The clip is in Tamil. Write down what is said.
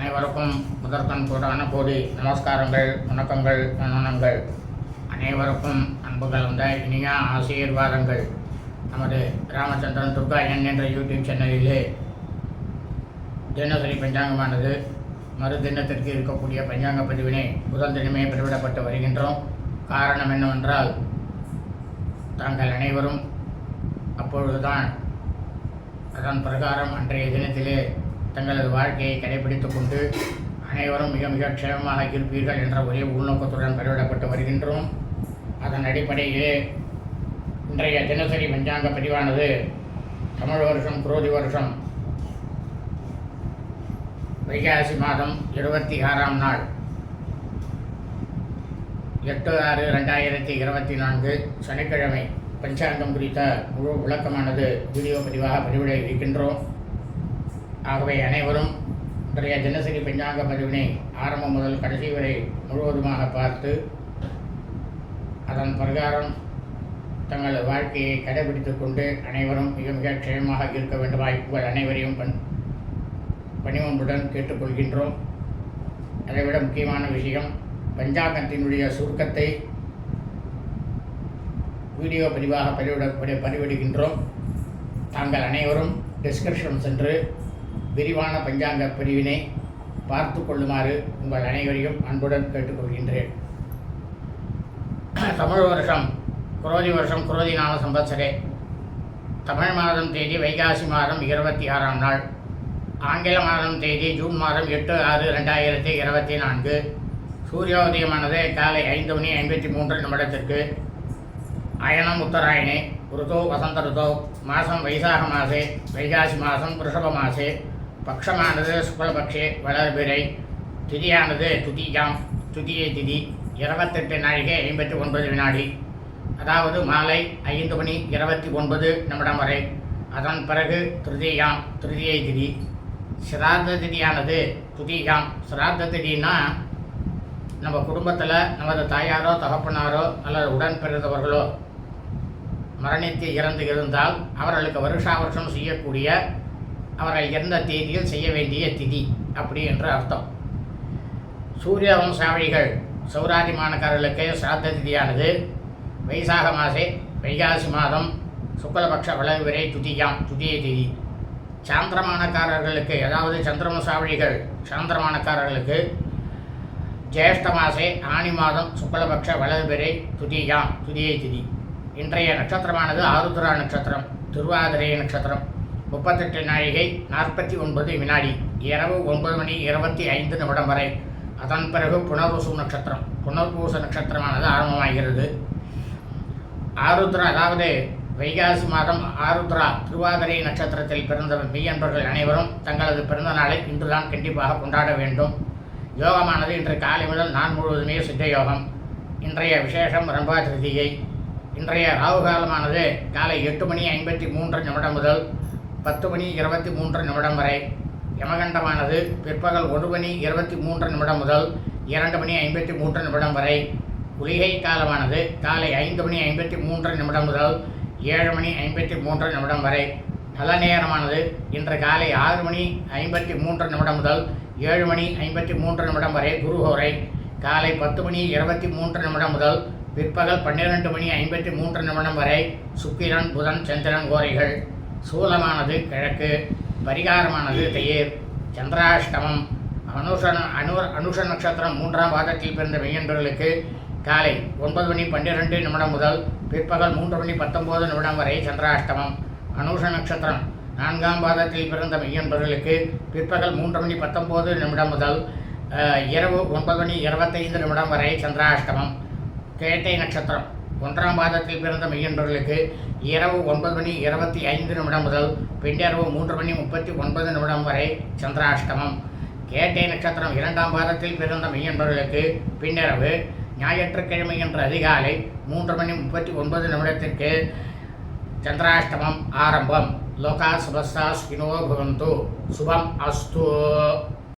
அனைவருக்கும் முதற்கண் கூடான கோடி நமஸ்காரங்கள் வணக்கங்கள் வணனங்கள் அனைவருக்கும் அன்பு கலந்த இனிய ஆசீர்வாதங்கள். நமது ராமச்சந்திரன் துர்கா என் என்ற யூடியூப் சேனலிலே தினசரி பஞ்சாங்கமானது மறு தினத்திற்கு இருக்கக்கூடிய பஞ்சாங்க பதிவினை முதல் தினமே பதிவிடப்பட்டு வருகின்றோம். காரணம் என்னவென்றால் தாங்கள் அனைவரும் அப்பொழுதுதான் அதன் பிரகாரம் அன்றைய தினத்திலே தங்களது வாழ்க்கையை கடைபிடித்துக் கொண்டு அனைவரும் மிக மிக க்ஷேமமாக இருப்பீர்கள் என்ற ஒரே உள்நோக்கத்துடன் பதிவிடப்பட்டு வருகின்றோம். அதன் அடிப்படையிலே இன்றைய தினசரி பஞ்சாங்க பதிவானது தமிழ் வருஷம் குரோதி வருஷம் வைகாசி மாதம் இருபத்தி ஆறாம் நாள் எட்டு ஆறு ரெண்டாயிரத்தி இருபத்தி நான்கு சனிக்கிழமை. பஞ்சாங்கம் குறித்த முழு விளக்கமானது வீடியோ பதிவாக பதிவிட இருக்கின்றோம். ஆகவே அனைவரும் இன்றைய தினசரி பஞ்சாங்க பதிவினை ஆரம்பம் முதல் கடைசி வரை முழுவதுமாக பார்த்து அதன் பிரகாரம் தங்கள் வாழ்க்கையை கடைபிடித்துக் கொண்டு அனைவரும் மிக மிக க்ஷயமாக இருக்க வேண்டுமாய் உங்கள் அனைவரையும் பண் பணிவன்புடன் கேட்டுக்கொள்கின்றோம். அதைவிட முக்கியமான விஷயம் பஞ்சாங்கத்தினுடைய சுருக்கத்தை வீடியோ பதிவாக பதிவிட பதிவிடுகின்றோம். தாங்கள் அனைவரும் டிஸ்கிரிப்ஷன் சென்று விரிவான பஞ்சாங்க பிரிவினை பார்த்து கொள்ளுமாறு உங்கள் அனைவரையும் அன்புடன் கேட்டுக்கொள்கின்றேன். தமிழ் வருஷம் குரோதி வருஷம் குரோதி நாம சம்பத்சரே தமிழ் மாதம் தேதி வைகாசி மாதம் இருபத்தி ஆறாம் நாள். ஆங்கில மாதம் தேதி ஜூன் மாதம் எட்டு ஆறு ரெண்டாயிரத்தி இருபத்தி நான்கு. சூரியோதயமானது காலை ஐந்து மணி ஐம்பத்தி மூன்று நிமிடத்திற்கு. அயனம் உத்தராயணே ருதோ வசந்த ருதோ மாதம் வைசாக மாசே வைகாசி மாதம் ரிஷப மாசே பக்ஷமானது சுக்லபக்ஷே வளர்பிறை. திதியானது துதியாம். துதியை திதி. இருபத்தெட்டு நாழிகை ஐம்பத்தி ஒன்பது வினாடி. அதாவது மாலை ஐந்து மணி இருபத்தி ஒன்பது நிமிடம் வரை. அதன் பிறகு திருதியாம். திருதியை திதி. சிரார்த்த திதியானது துதியாம். சிராத்த திதினா நம்ம குடும்பத்தில் நமது தாயாரோ தகப்பனாரோ அல்லது உடன் பிறந்தவர்களோ மரணித்து இறந்து இருந்தால் அவர்களுக்கு வருஷா வருஷம் செய்யக்கூடிய அவர்கள் எந்த தேதியில் செய்ய வேண்டிய திதி அப்படி என்று அர்த்தம். சூரிய வம்சாவளிகள் சௌராதிமானக்காரர்களுக்கு சிராத்த திதியானது. வைசாக மாசே வைகாசி மாதம் சுக்லபக்ஷ வளர்விரை துதியாம் துதிய திதி. சாந்திரமானக்காரர்களுக்கு அதாவது சந்திரவம்சாவளிகள் சாந்திரமானக்காரர்களுக்கு ஜேஷ்ட மாசே ஆனி மாதம் சுக்லபக்ஷ வளர்பிறை துதியாம் துதிய திதி. இன்றைய நட்சத்திரமானது ஆருத்ரா நட்சத்திரம் திருவாதிரை நட்சத்திரம். முப்பத்தெட்டு நாழிகை நாற்பத்தி ஒன்பது வினாடி. இரவு ஒன்பது மணி இருபத்தி ஐந்து நிமிடம் வரை. அதன் பிறகு புனர்வசு நட்சத்திரம். புனர்பூச நட்சத்திரமானது ஆரம்பமாகிறது. ஆருத்ரா அதாவது வைகாசி மாதம் ஆருத்ரா திருவாதிரை நட்சத்திரத்தில் பிறந்த மெய்யன்பர்கள் அனைவரும் தங்களது பிறந்த நாளை இன்றுதான் கண்டிப்பாக கொண்டாட வேண்டும். யோகமானது இன்று காலை முதல் நான் முழுவதுமே சித்த யோகம். இன்றைய விசேஷம் ரம்பா திருதியை இன்றைய ராகு காலமானது காலை எட்டு மணி ஐம்பத்தி மூன்று நிமிடம் முதல் பத்து மணி இருபத்தி மூன்று நிமிடம் வரை. யமகண்டமானது பிற்பகல் ஒரு மணி இருபத்தி மூன்று நிமிடம் முதல் இரண்டு மணி ஐம்பத்தி மூன்று நிமிடம் வரை. குளிகை காலமானது காலை ஐந்து மணி ஐம்பத்தி மூன்று நிமிடம் முதல் ஏழு மணி ஐம்பத்தி மூன்று நிமிடம் வரை. நல்ல நேரமானது இன்று காலை ஆறு மணி ஐம்பத்தி மூன்று நிமிடம் முதல் ஏழு மணி ஐம்பத்தி மூன்று நிமிடம் வரை குருஹோரை காலை பத்து மணி இருபத்தி மூன்று நிமிடம் முதல் பிற்பகல் பன்னிரெண்டு மணி ஐம்பத்தி மூன்று நிமிடம் வரை சுக்கிரன் புதன் சந்திரன் கோரைகள். சூலமானது கிழக்கு பரிகாரமானது தயிர் சந்திராஷ்டமம். அனுஷ அனு அனுஷ நட்சத்திரம் மூன்றாம் பாதத்தில் பிறந்த மெய்யன்பர்களுக்கு காலை ஒன்பது மணி பன்னிரெண்டு நிமிடம் முதல் பிற்பகல் மூன்று மணி பத்தொம்போது நிமிடம் வரை சந்திராஷ்டமம். அனுஷ நட்சத்திரம் நான்காம் பாதத்தில் பிறந்த மெய்யன்பர்களுக்கு பிற்பகல் மூன்று மணி பத்தொம்போது நிமிடம் முதல் இரவு ஒன்பது மணி இருபத்தைந்து நிமிடம் வரை சந்திராஷ்டமம். கேட்டை நட்சத்திரம். ஒன்றாம் மாதத்தில் பிறந்த மெய்யன்பர்களுக்கு இரவு ஒன்பது மணி இருபத்தி ஐந்து நிமிடம் முதல் பின்னிரவு மூன்று மணி முப்பத்தி ஒன்பது நிமிடம் வரை சந்திராஷ்டமம். கேட்டை நட்சத்திரம் இரண்டாம் மாதத்தில் பிறந்த மெய்யன்பர்களுக்கு பின்னிரவு ஞாயிற்றுக்கிழமை என்ற அதிகாலை மூன்று மணி முப்பத்தி ஒன்பது நிமிடத்திற்கு சந்திராஷ்டமம் ஆரம்பம். லோகா சுபஸ்தா ஸ்கினோ பவந்து. சுபம் அஸ்து.